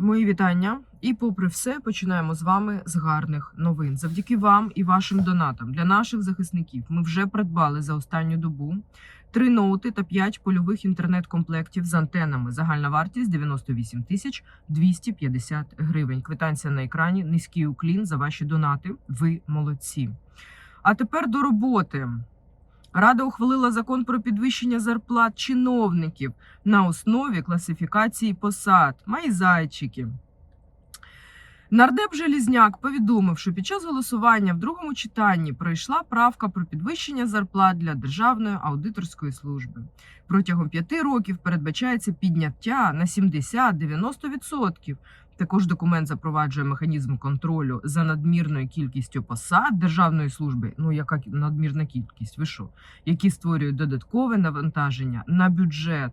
Мої вітання. І попри все, починаємо з вами з гарних новин. Завдяки вам і вашим донатам для наших захисників ми вже придбали за останню добу три ноути та п'ять польових інтернет-комплектів з антенами. Загальна вартість 98 тисяч 250 гривень. Квитанція на екрані. Низький уклін за ваші донати. Ви молодці. А тепер до роботи. Рада ухвалила закон про підвищення зарплат чиновників на основі класифікації посад. Мої зайчики. Нардеп Желізняк повідомив, що під час голосування в другому читанні пройшла правка про підвищення зарплат для Державної аудиторської служби. Протягом п'яти років передбачається підняття на 70-90%. Також документ запроваджує механізм контролю за надмірною кількістю посад державної служби. Ну яка надмірна кількість? Ви що? Які створюють додаткове навантаження на бюджет.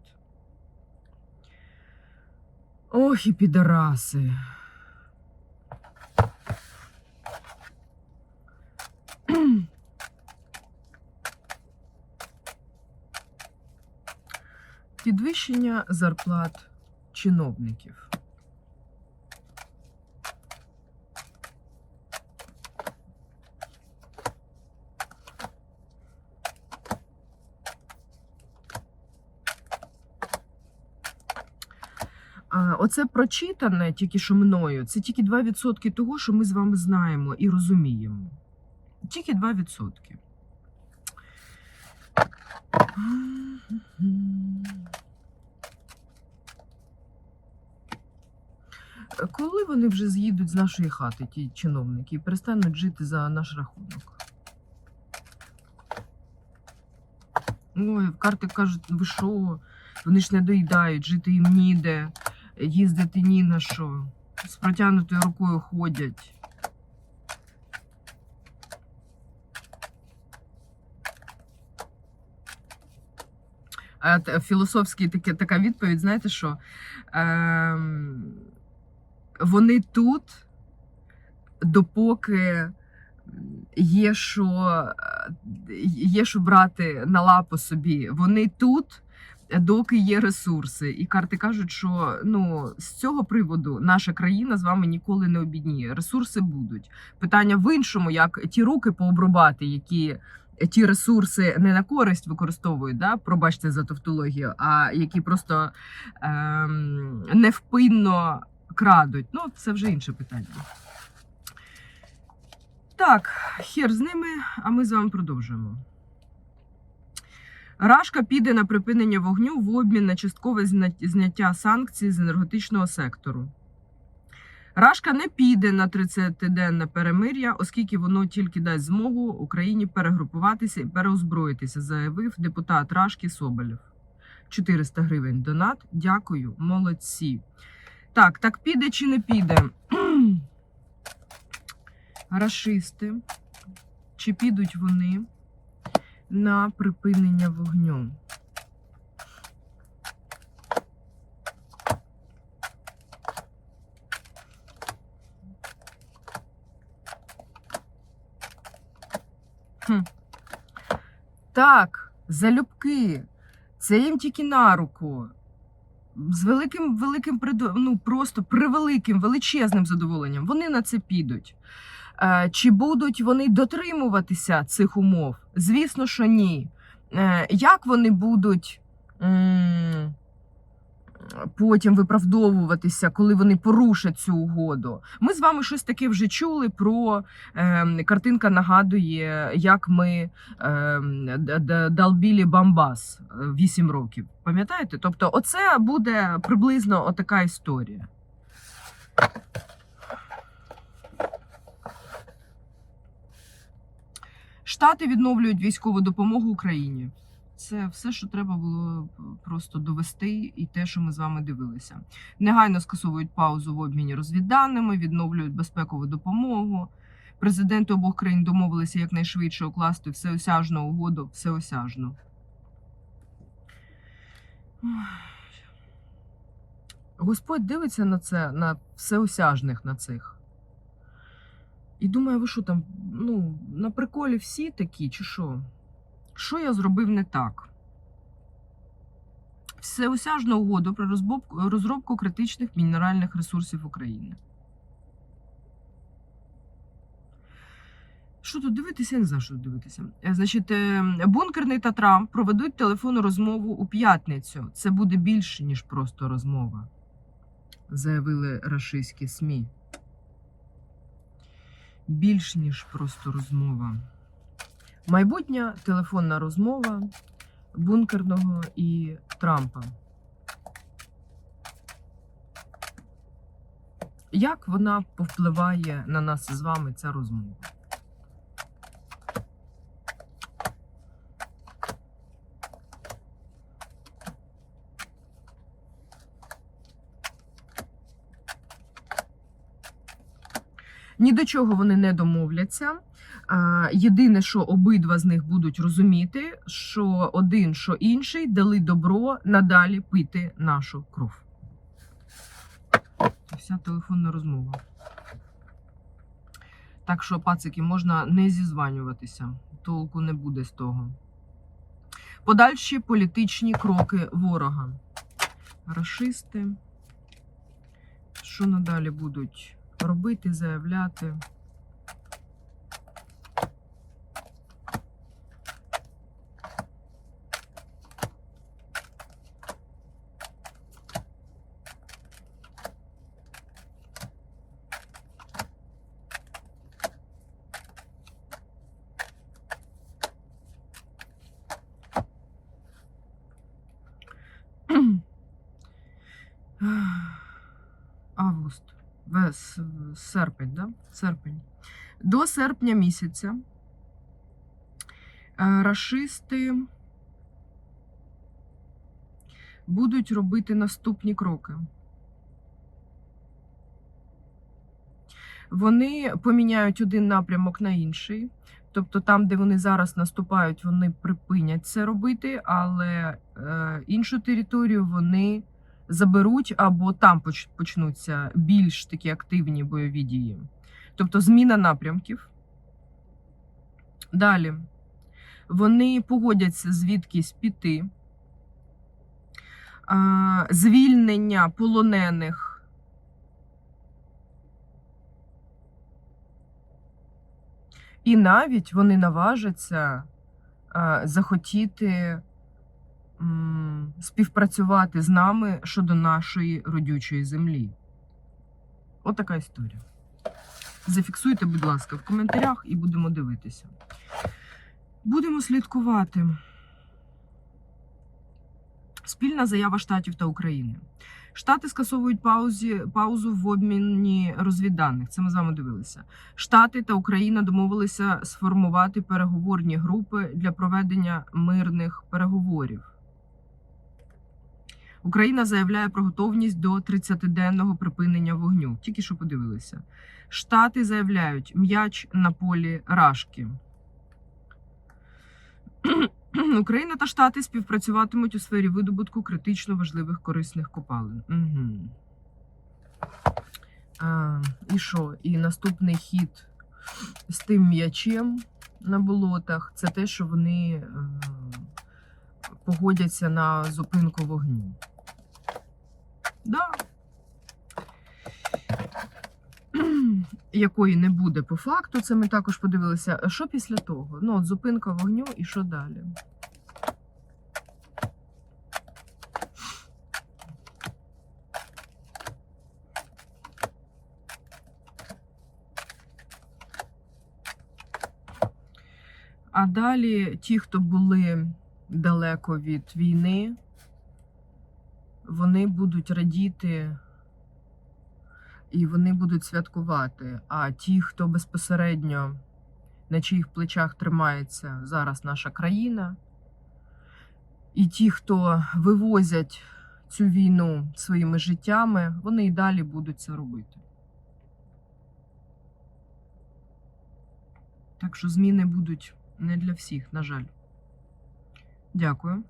Ох, і підараси. Підвищення зарплат чиновників. Оце прочитане тільки що мною. Це тільки 2% того, що ми з вами знаємо і розуміємо. Тільки 2%. Коли вони вже з'їдуть з нашої хати, ті чиновники, і перестануть жити за наш рахунок? Ой, карти кажуть, ви що? Вони ж не доїдають, жити їм ніде, їздити ні на що. З протягнутою рукою ходять. А філософський така відповідь, знаєте що? Ем, вони тут, допоки є що, е, є що брати на лапу собі. Вони тут, доки є ресурси. І карти кажуть, що ну, з цього приводу наша країна з вами ніколи не обідніє. Ресурси будуть. Питання в іншому, як ті руки пообрубати, які. Ті ресурси не на користь використовують, да? пробачте за тавтологію, а які просто ем, невпинно крадуть. Ну, це вже інше питання. Так, хер з ними, а ми з вами продовжуємо. Рашка піде на припинення вогню в обмін на часткове зняття санкцій з енергетичного сектору. Рашка не піде на 30-денне перемир'я, оскільки воно тільки дасть змогу Україні перегрупуватися і переозброїтися, заявив депутат Рашки Соболєв. 400 гривень донат. Дякую, молодці. Так, так піде чи не піде? Рашисти. Чи підуть вони на припинення вогню? Хм. Так, залюбки. Це їм тільки на руку. З великим, великим ну просто превеликим, величезним задоволенням. Вони на це підуть. Е, Чи будуть вони дотримуватися цих умов? Звісно, що ні. Е, Як вони будуть потім виправдовуватися, коли вони порушать цю угоду? Ми з вами щось таке вже чули про е, картинка нагадує, як ми е, д- д- долбілі Бамбас 8 років. Пам'ятаєте? Тобто, оце буде приблизно отака історія. Штати відновлюють військову допомогу Україні. Це все, що треба було просто довести, і те, що ми з вами дивилися. Негайно скасовують паузу в обміні розвідданими, відновлюють безпекову допомогу. Президенти обох країн домовилися якнайшвидше укласти всеосяжну угоду всеосяжну. Господь дивиться на це, на всеосяжних на цих. І думає, ви що там, ну, на приколі всі такі, чи що? Що я зробив не так? всеосяжну угоду про розробку критичних мінеральних ресурсів України. Що тут дивитися? Я не знаю, що тут дивитися. Е, Значить, е, бункерний та Трамп проведуть телефонну розмову у п'ятницю. Це буде більше, ніж просто розмова, заявили рашистські СМІ. Більш ніж просто розмова. Майбутня телефонна розмова бункерного і Трампа. Як вона повпливає на нас з вами ця розмова? Ні до чого вони не домовляться. Єдине, що обидва з них будуть розуміти, що один, що інший дали добро надалі пити нашу кров. Вся телефонна розмова. Так що, пацики, можна не зізванюватися. Толку не буде з того. Подальші політичні кроки ворога. Рашисти. Що надалі будуть робити, заявляти? Август. Вес, серпень, да? Серпень. До серпня місяця е, рашисти будуть робити наступні кроки. Вони поміняють один напрямок на інший. Тобто там, де вони зараз наступають, вони припинять це робити, але е, іншу територію вони заберуть або там почнуться більш такі активні бойові дії. Тобто зміна напрямків. Далі вони погодяться звідкись піти. Звільнення полонених. І навіть вони наважаться захотіти співпрацювати з нами щодо нашої родючої землі. Отака історія. Зафіксуйте, будь ласка, в коментарях і будемо дивитися. Будемо слідкувати. Спільна заява Штатів та України. Штати скасовують паузі, паузу в обміні розвідданих. Це ми з вами дивилися. Штати та Україна домовилися сформувати переговорні групи для проведення мирних переговорів. Україна заявляє про готовність до 30-денного припинення вогню. Тільки що подивилися. Штати заявляють м'яч на полі Рашки. Україна та Штати співпрацюватимуть у сфері видобутку критично важливих корисних копалин. Угу. А, і що? І наступний хід з тим м'ячем на болотах це те, що вони е, погодяться на зупинку вогню. Да. Якої не буде по факту, це ми також подивилися. Що після того? Ну, от зупинка вогню і що далі? А далі ті, хто були далеко від війни, вони будуть радіти і вони будуть святкувати. А ті, хто безпосередньо на чиїх плечах тримається зараз наша країна, і ті, хто вивозять цю війну своїми життями, вони і далі будуть це робити. Так що зміни будуть не для всіх, на жаль. Дякую.